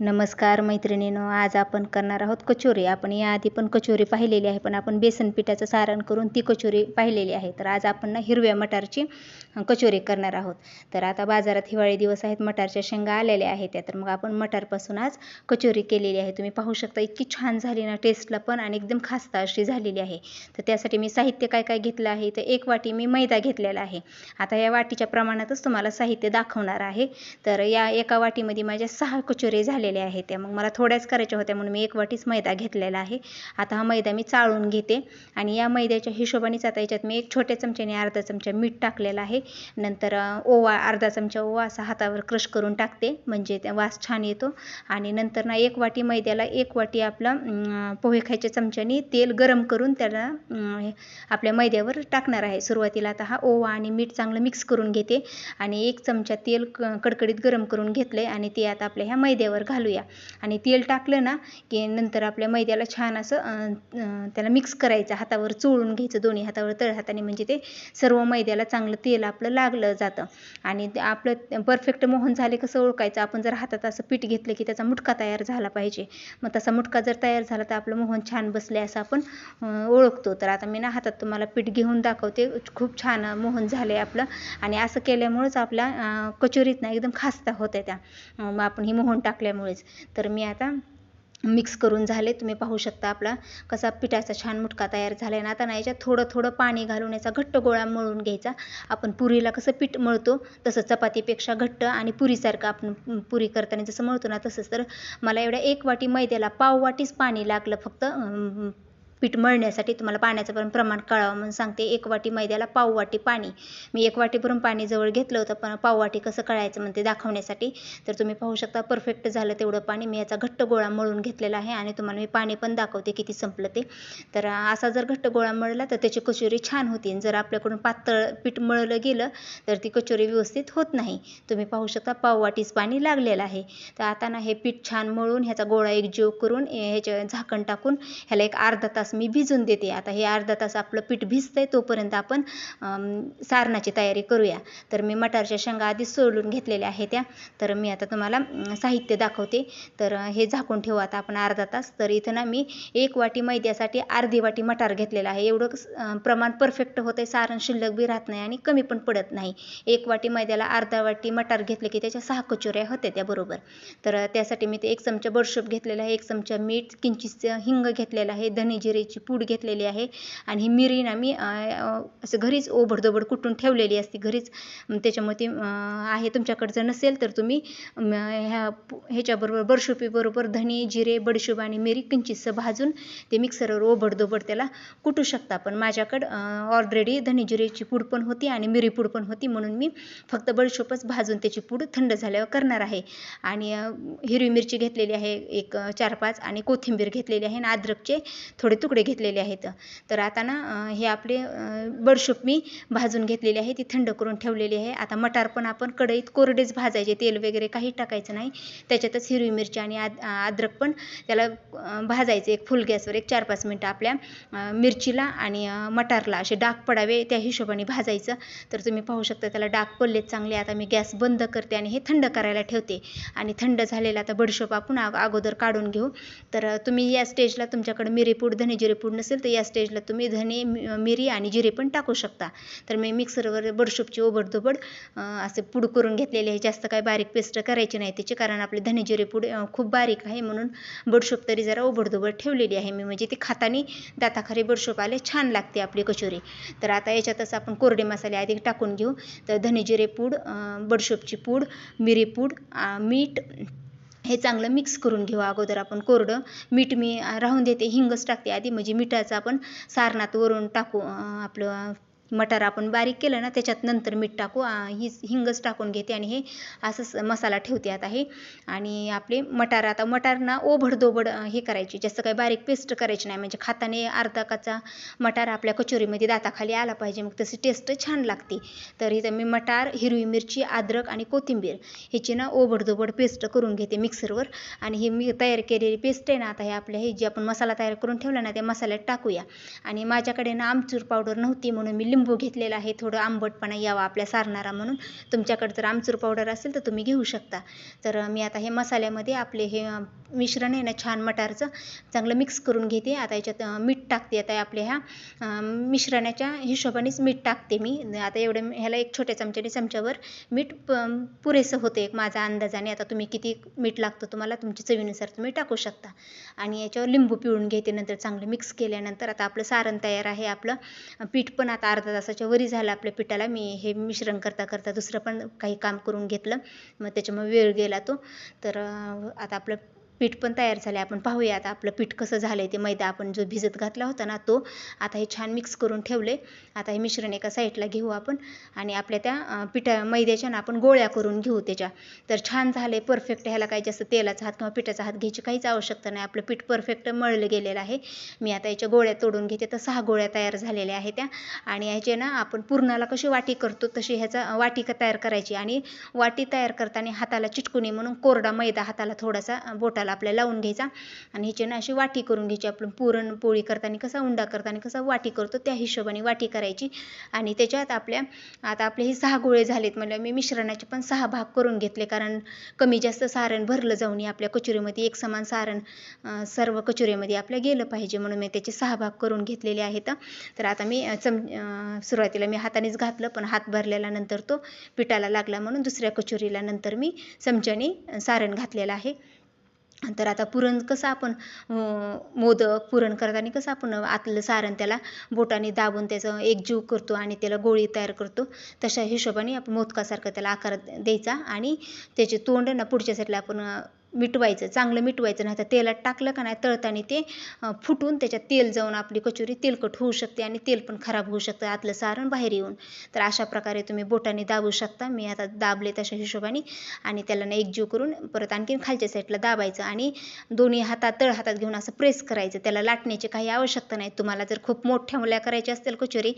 नमस्कार मैत्रिणींनो आज आपण करणार आहोत कचोरी. आपण याआधी पण कचोरी पाहिलेली आहे पण आपण बेसन पिठाचं सारण करून ती कचोरी पाहिलेली आहे. तर आज आपण ना हिरव्या मटारची कचोरी करणार आहोत. तर आता बाजारात हिवाळी दिवस आहेत मटारच्या शेंगा आलेल्या आहेत. त्या तर मग आपण मटारपासून आज कचोरी केलेली आहे. तुम्ही पाहू शकता इतकी छान झाली ना टेस्टला पण आणि एकदम खास्ता अशी झालेली आहे. तर त्यासाठी मी साहित्य काय काय घेतलं आहे तर एक वाटी मी मैदा घेतलेला आहे. आता या वाटीच्या प्रमाणातच तुम्हाला साहित्य दाखवणार आहे. तर या एका वाटीमध्ये माझ्या सहा कचोरी झालेल्या आहेत त्या मग मला थोड्याच करायच्या होत्या म्हणून मी एक वाटीच मैदा घेतलेला आहे. आता हा मैदा मी चाळून घेते. आणि या मैद्याच्या हिशोबानेच आता याच्यात मी एक छोट्या चमच्याने अर्धा चमचा मीठ टाकलेला आहे. नंतर ओवा अर्धा चमचा ओवा असा हातावर क्रश करून टाकते. म्हणजे त्या वास छान येतो. आणि नंतर ना एक वाटी मैद्याला एक वाटी आपला पोहे खायच्या चमच्याने तेल गरम करून त्याला आपल्या मैद्यावर टाकणार आहे. सुरुवातीला आता हा ओवा आणि मीठ चांगलं मिक्स करून घेते. आणि एक चमचा तेल क कडकडीत गरम करून घेतलं आहे आणि ते आता आपल्या ह्या मैद्यावर घाल घालूया. आणि तेल टाकलं ना की नंतर आपल्या मैद्याला छान असं त्याला मिक्स करायचं. हातावर चोळून घ्यायचं. दोन्ही हातावर तळ हाताने म्हणजे ते सर्व मैद्याला चांगलं तेल आपलं लागलं जातं. आणि आपलं परफेक्ट मोहन झाले कसं ओळखायचं? आपण जर हातात असं पीठ घेतलं की त्याचा मुटका तयार झाला पाहिजे. मग तसा मुटका जर तयार झाला तर आपलं मोहन छान बसले असं आपण ओळखतो. तर आता मी ना हातात तुम्हाला पीठ घेऊन दाखवते. खूप छान मोहन झाले आपलं. आणि असं केल्यामुळंच आपल्या कचोरीत ना एकदम खास्ता होत्या त्या. मग आपण ही मोहन टाकल्यामुळे. टाकल्यामुळेच तर मी आता मिक्स करून झाले. तुम्ही पाहू शकता आपला कसा पिठाचा छान मुटका तयार झाला आहे ना आता ना याच्यात थोडं थोडं पाणी घालून याचा घट्ट गोळा मळून घ्यायचा. आपण पुरीला कसं पीठ मळतो तसं चपातीपेक्षा घट्ट आणि पुरीसारखं आपण पुरी करताना जसं मळतो ना तसंच. तर मला एवढ्या एक वाटी मैद्याला पाव वाटीच पाणी लागलं फक्त. पीठ मळण्यासाठी तुम्हाला पाण्याचं पण प्रमाण कळावं म्हणून सांगते. एक वाटी मैद्याला पाव वाटी पाणी. मी एक वाटीभरून पाणी जवळ घेतलं होतं पण पाव वाटी कसं कळायचं म्हणते दाखवण्यासाठी? तर तुम्ही पाहू शकता परफेक्ट झालं तेवढं पाणी. मी याचा घट्ट गोळा मळून घेतलेला आहे आणि तुम्हाला मी पाणी पण दाखवते किती संपलं ते. तर असा जर घट्ट गोळा मळला तर त्याची कचोरी छान होती. जर आपल्याकडून पातळ पीठ मळलं गेलं तर ती कचोरी व्यवस्थित होत नाही. तुम्ही पाहू शकता पाव वाटीच पाणी लागलेलं आहे. तर आता ना हे पीठ छान मळून ह्याचा गोळा एक जीव करून ह्याच्या झाकण टाकून ह्याला एक अर्धा तास मी भिजून देते. आता हे अर्धा तास आपलं पीठ भिजतंय तोपर्यंत आपण सारणाची तयारी करूया. तर मी मटारच्या शेंगा आधी सोलून घेतलेल्या आहेत त्या. तर मी आता तुम्हाला साहित्य दाखवते. तर हे झाकून ठेवू आता आपण अर्धा तास. तर इथं ना मी एक वाटी मैद्यासाठी अर्धी वाटी मटार घेतलेला आहे. एवढं प्रमाण परफेक्ट होतं आहे सारण शिल्लक बी राहत नाही आणि कमी पण पडत नाही. एक वाटी मैद्याला अर्धा वाटी मटार घेतले की त्याच्या सहा कचोऱ्या होत्या त्याबरोबर. तर त्यासाठी मी ते एक चमचा बडशोप घेतलेला आहे. एक चमचा मीठ किंचित हिंग घेतलेला आहे. धने जिरेची पूड घेतलेली आहे. आणि ही मिरी ना मी असं घरीच ओबडधोबड कुटून ठेवलेली असते घरीच त्याच्यामुळे ती आहे तुमच्याकडे. जर नसेल तर तुम्ही ह्या ह्याच्याबरोबर बरशुपीबरोबर धने जिरे बडीशोप आणि मिरी किंचितसं भाजून ते मिक्सरवर ओबडधोबड त्याला कुटू शकता. पण माझ्याकडं ऑलरेडी धने जिरेची पूड पण होती आणि मिरी पूड पण होती. म्हणून मी फक्त बडशोपच भाजून त्याची पूड थंड झाल्यावर करणार आहे. आणि हिरवी मिरची घेतलेली आहे एक चार पाच आणि कोथिंबीर घेतलेली आहे. आणि अद्रकचे थोडे तुकडे घेतलेले आहेत. तर आता ना हे आपले बडशोप मी भाजून घेतलेली आहे. ती थंड करून ठेवलेली आहे. आता मटार पण आपण कढईत कोरडेच भाजायचे. तेल वगैरे काही टाकायचं नाही. त्याच्यातच हिरवी मिरची आणि आद अद्रक पण त्याला भाजायचे एक फुल गॅसवर एक चार पाच मिनटं आपल्या मिरचीला आणि मटारला असे डाग पडावे त्या हिशोबाने भाजायचं. तर तुम्ही पाहू शकता त्याला डाग पडलेत चांगले. आता मी गॅस बंद करते आणि हे थंड करायला ठेवते. आणि थंड झालेला आता बडशोप आपण अगोदर काढून घेऊ. तर तुम्ही या स्टेजला तुमच्याकडे मिरेपूड धने जिरे पूड नसेल तर या स्टेजला तुम्ही धने मिरी आणि जिरे पण टाकू शकता. तर मी मिक्सरवर बडशोपची ओबडधोबड असे पूड करून घेतलेले आहे. जास्त काय बारीक पेस्ट करायची नाही त्याचे कारण आपले धने जिरे पूड खूप बारीक आहे म्हणून बडशोप तरी जरा ओबडधोबड ठेवलेली आहे मी. म्हणजे ती खातानी दाताखाली बडशोप आले छान लागते आपली कचोरी. तर आता याच्यातच आपण कोरडे मसाले आधी टाकून घेऊ. तर धने जिरे पूड बडशोपची पूड मिरी पूड मीठ हे चांगलं मिक्स करून घेऊ अगोदर आपण कोरडं. मीठ मी राहून देते हिंगच टाकते आधी. म्हणजे मिठाचं आपण सारणात वरून टाकू आपलं मटार आपण बारीक केलं ना त्याच्यात नंतर मीठ टाकू ही हिंगच टाकून घेते आणि हे असंच मसाला ठेवते आता हे. आणि आपले मटार आता मटार ना ओभडदोबड हे करायचे. जास्त काही बारीक पेस्ट करायची नाही. म्हणजे खाताने अर्धा काचा मटार आपल्या कचोरीमध्ये दाताखाली आला पाहिजे. मग तशी टेस्ट छान लागते. तर इथं मी मटार हिरवी मिरची अद्रक आणि कोथिंबीर ह्याची ना ओबडधोबड पेस्ट करून घेते मिक्सरवर. आणि ही मी तयार केलेली पेस्ट आहे ना आता हे आपल्या हे जे आपण मसाला तयार करून ठेवला ना त्या मसाल्यात टाकूया. आणि माझ्याकडे ना आमचूर पावडर नव्हती म्हणून मी लिंबू घेतलेला आहे थोडं आंबटपणा यावा आपल्या सारणारा म्हणून. तुमच्याकडे जर आमचूर पावडर असेल तर तुम्ही घेऊ शकता. तर मी आता हे मसाल्यामध्ये आपले हे मिश्रण आहे ना छान मटारचं चांगलं मिक्स करून घेते. आता याच्यात मीठ टाकते आता आपल्या ह्या मिश्रणाच्या हिशोबानेच मीठ टाकते मी. आता एवढं ह्याला एक छोट्या चमच्याने चमच्यावर मीठ प पुरेसं होतं एक माझा अंदाजाने. आता तुम्ही किती मीठ लागतं तुम्हाला तुमच्या चवीनुसार तुम्ही टाकू शकता. आणि याच्यावर लिंबू पिळून घेते नंतर चांगलं मिक्स केल्यानंतर. आता आपलं सारण तयार आहे आपलं पीठ पण आता अर्धा तासाच्या वरी झालं आपल्या पिठाला मी हे मिश्रण करता करता दुसरं पण काही काम करून घेतलं. मग त्याच्यामुळे वेळ गेला तो. तर आता आपलं पीठ पण तयार झालं आपण पाहूया आता आपलं पीठ कसं झालं आहे ते. मैदा आपण जो भिजत घातला होता ना तो आता हे छान मिक्स करून ठेवले आता हे मिश्रण एका साईडला घेऊ आपण आणि आपल्या त्या पिठा मैद्याच्या ना आपण गोळ्या करून घेऊ त्याच्या. तर छान झाले परफेक्ट ह्याला काही जास्त तेलाचा हात किंवा पिठाचा हात घ्यायची काहीच आवश्यकता नाही. आपलं पीठ परफेक्ट मळलं गेलेलं आहे. मी आता याच्या गोळ्या तोडून घेते. तर सहा गोळ्या तयार झालेल्या आहेत त्या. आणि ह्याचे ना आपण पूर्णाला कशी वाटी करतो तशी ह्याचा वाटिका तयार करायची. आणि वाटी तयार करताना हाताला चिटकू म्हणून कोरडा मैदा हाताला थोडासा बोटाला आपल्याला लावून घ्यायचा. आणि ह्याची ना अशी वाटी करून घ्यायची आपण. पुरणपोळी करताना कसा उंडा करताना कसा वाटी करतो त्या हिशोबाने वाटी करायची. आणि त्याच्यात आपल्या आता आपले हे सहा गोळे झालेत. म्हणजे मी मिश्रणाचे पण सहा भाग करून घेतले. कारण कमी जास्त सारण भरलं जाऊन आपल्या कचोरीमध्ये एक समान सारण सर्व कचोरीमध्ये आपल्या गेलं पाहिजे. म्हणून मी त्याचे सहा भाग करून घेतलेले आहेत. तर आता मी चम सुरुवातीला मी हातानेच घातलं. पण हात भरलेला नंतर तो पिठाला लागला म्हणून दुसऱ्या कचोरीला नंतर मी चमच्याने सारण घातलेलं आहे. तर आता पुरण कसं आपण मोदक पुरण करताना कसं आपण आतलं सारण त्याला बोटाने दाबून त्याचं एकजीव करतो आणि त्याला गोळी तयार करतो तशा हिशोबाने आपण मोदकासारखं त्याला आकार द्यायचा आणि त्याचे तोंड ना पुढच्या साईडला आपण मिटवायचं चांगलं मिटवायचं नाही तर तेलात टाकलं का नाही तळताना ते फुटून त्याच्यात तेल जाऊन आपली कचोरी तेलकट होऊ शकते आणि तेल पण खराब होऊ शकतं आतलं सारण बाहेर येऊन. तर अशा प्रकारे तुम्ही बोटाने दाबू शकता. मी आता दाबले तशा हिशोबाने आणि त्याला ना एकजीव करून परत आणखीन खालच्या साईडला दाबायचं आणि दोन्ही हातात तळ हातात घेऊन असं प्रेस करायचं. त्याला लाटण्याची काही आवश्यकता नाही. तुम्हाला जर खूप मोठ्या मुल्या करायची असतील कचोरी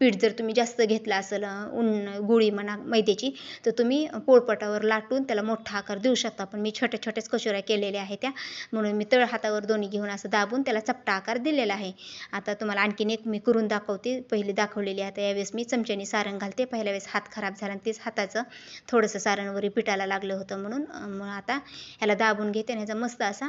पीठ जर तुम्ही जास्त घेतलं असेल उन गुळी म्हणा मैद्याची तर तुम्ही पोळपटावर लाटून त्याला मोठा आकार देऊ शकता. पण मी छोट्या छोट्याच कचोऱ्या केलेल्या आहेत त्या. म्हणून मी तळ हातावर दोन्ही घेऊन असं दाबून त्याला चपटा आकार दिलेला आहे. आता तुम्हाला आणखीन एक मी करून दाखवते. पहिली दाखवलेली आता यावेळेस मी चमच्याने सारण घालते. पहिल्या वेळेस हात खराब झाला आणि तेच हाताचं थोडंसं सारणवरी पिठाला लागलं होतं म्हणून. मग आता ह्याला दाबून घेते आणि ह्याचा मस्त असा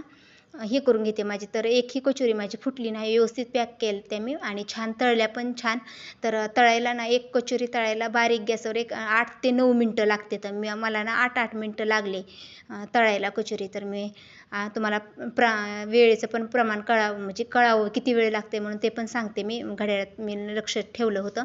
हे करून घेते माझी. तर एक ही कचोरी माझी फुटली नाही व्यवस्थित पॅक केलं ते मी आणि छान तळल्या पण छान. तर तळायला ना एक कचोरी तळायला बारीक गॅसवर एक आठ ते नऊ मिनटं लागते. तर मी मला ना आठ आठ मिनटं लागले तळायला कचोरी. तर मी तुम्हाला प्रा वेळेचं पण प्रमाण कळावं म्हणजे कळावं किती वेळ लागते म्हणून ते पण सांगते मी. घड्याळात मी लक्ष ठेवलं होतं.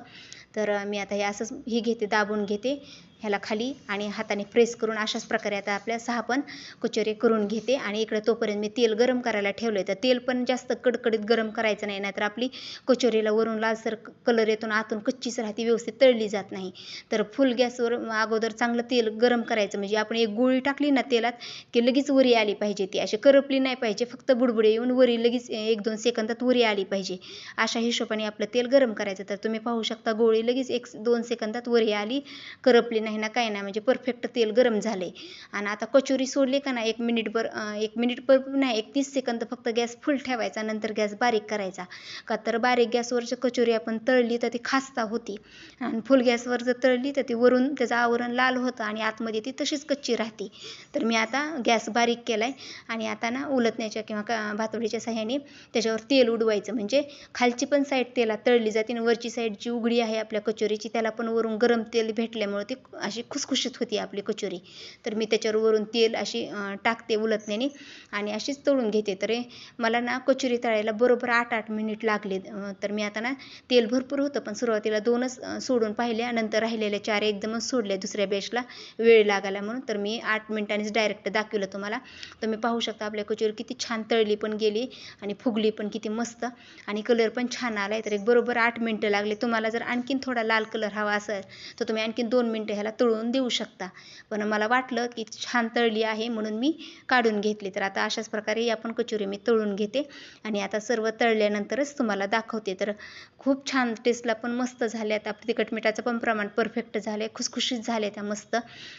तर मी आता हे असंच ही घेते दाबून घेते. ह्याला खाली आणि हाताने प्रेस करून अशाच प्रकारे आता आपल्या सहा पण कचोरी करून घेते. आणि इकडे तोपर्यंत मी तेल गरम करायला ठेवलं आहे तर तेल पण जास्त कडकडीत गरम करायचं नाही नाहीतर आपली कचोरीला वरून लालसर कलर येतो आतून कच्चीच राहते व्यवस्थित तळली जात नाही. तर फुल गॅसवर अगोदर चांगलं तेल गरम करायचं. म्हणजे आपण एक गोळी टाकली ना तेलात की लगेच वरी आली पाहिजे ती. अशी करपली नाही पाहिजे फक्त बुडबुडे येऊन वरी लगेच एक दोन सेकंदात वरी आली पाहिजे. अशा हिशोबाने आपलं तेल गरम करायचं. तर तुम्ही पाहू शकता गोळी लगेच एक दोन सेकंदात वरी आली करपली नाही. ना काय नाही म्हणजे परफेक्ट तेल गरम झाले आणि आता कचोरी सोडली का ना एक मिनिटभर एक मिनिटभर नाही एक तीस सेकंद फक्त गॅस फुल ठेवायचा नंतर गॅस बारीक करायचा. का तर बारीक गॅसवरची कचोरी आपण तळली तर ती खास्ता होती. आणि फुल गॅसवर जर तळली तर ती वरून त्याचं आवरण लाल होतं आणि आतमध्ये ती तशीच कच्ची राहते. तर मी आता गॅस बारीक केला आहे आणि आता ना उलटण्याच्या किंवा का भातोडीच्या साह्याने त्याच्यावर तेल उडवायचं. म्हणजे खालची पण साईड तेला तळली जाते आणि वरची साईड जी उघडी आहे आपल्या कचोरीची त्याला पण वरून गरम तेल भेटल्यामुळे ती अशी खुसखुशीत होती आपली कचोरी. तर मी त्याच्यावर वरून तेल अशी टाकते उलटण्याने आणि अशीच तळून घेते. तर मला ना कचोरी तळायला बरोबर आठ आठ मिनिट लागले. तर मी आता ना तेल भरपूर होतं पण सुरुवातीला दोनच सोडून पाहिल्या नंतर राहिलेल्या चार एकदमच सोडल्या दुसऱ्या बेशला वेळ लागायला म्हणून. तर मी आठ मिनिटांनीच डायरेक्ट दाखवलं तुम्हाला. तुम्ही पाहू शकता आपल्या कचोरी किती छान तळली पण गेली आणि फुगली पण किती मस्त आणि कलर पण छान आला आहे तर एक बरोबर आठ मिनटं लागले. तुम्हाला जर आणखीन थोडा लाल कलर हवा असेल तर तुम्ही आणखीन दोन मिनटं ह्याला त्याला तळून देऊ शकता. पण मला वाटलं की छान तळली आहे म्हणून मी काढून घेतली. तर आता अशाच प्रकारे आपण कचोरी मी तळून घेते आणि आता सर्व तळल्यानंतरच तुम्हाला दाखवते. तर खूप छान टेस्टला पण मस्त झाले आता तिखट मिठाचं पण प्रमाण परफेक्ट झाले खुसखुशीत झाले त्या मस्त.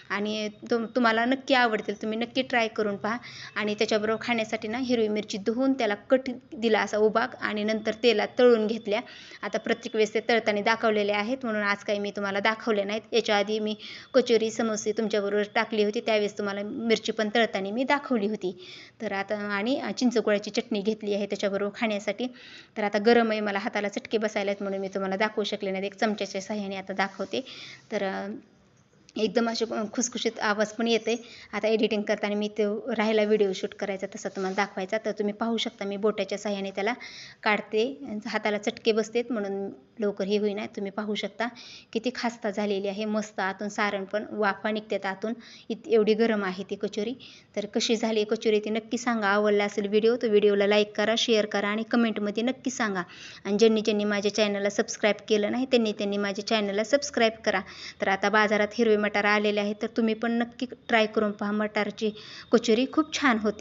आणि तुम तुम्हाला नक्की आवडतील. तुम्ही नक्की ट्राय करून पहा. आणि त्याच्याबरोबर खाण्यासाठी ना हिरवी मिरची धुवून त्याला कट दिला असा उभाग आणि नंतर तेलात तळून घेतल्या. आता प्रत्येक वेळेस ते तळताना दाखवलेले आहेत. म्हणून आज काही मी तुम्हाला दाखवले नाहीत. याच्या आधी मी कचोरी समोसे तुमच्याबरोबर टाकली होती. त्यावेळेस तुम्हाला मिरची पण तळताना मी दाखवली होती. तर आता आणि चिंचगुळाची चटणी घेतली आहे त्याच्याबरोबर खाण्यासाठी. तर आता गरम आहे मला हाताला चटके बसायला आहेत म्हणून मी तुम्हाला दाखवू शकले नाही एक चमच्याच्या सहाय्याने आता दाखवते. तर एकदम असे खुसखुशीत आवाज पण येते. आता एडिटिंग करताना मी तो राहिला व्हिडिओ शूट करायचा तसा तुम्हाला दाखवायचा. तर तुम्ही पाहू शकता मी बोटाच्या साह्याने त्याला काढते हाताला चटके बसतेत म्हणून लवकर हे होईना. तुम्ही पाहू शकता किती खास्ता झालेली आहे. मस्त आतून सारण पण वाफा निघतात आतून. इत एवढी गरम आहे ती कचोरी. तर कशी झाली कचोरी ती नक्की सांगा. आवडला असेल व्हिडिओ तर व्हिडिओला लाईक करा शेअर करा आणि कमेंटमध्ये नक्की सांगा. आणि ज्यांनी ज्यांनी माझ्या चॅनलला सबस्क्राईब केलं नाही त्यांनी त्यांनी माझ्या चॅनलला सबस्क्राईब करा. तर आता बाजारात हिरवे मटार आलेले आहेत तर तुम्ही पण नक्की ट्राय करून पहा. मटारची कचोरी खूप छान होते.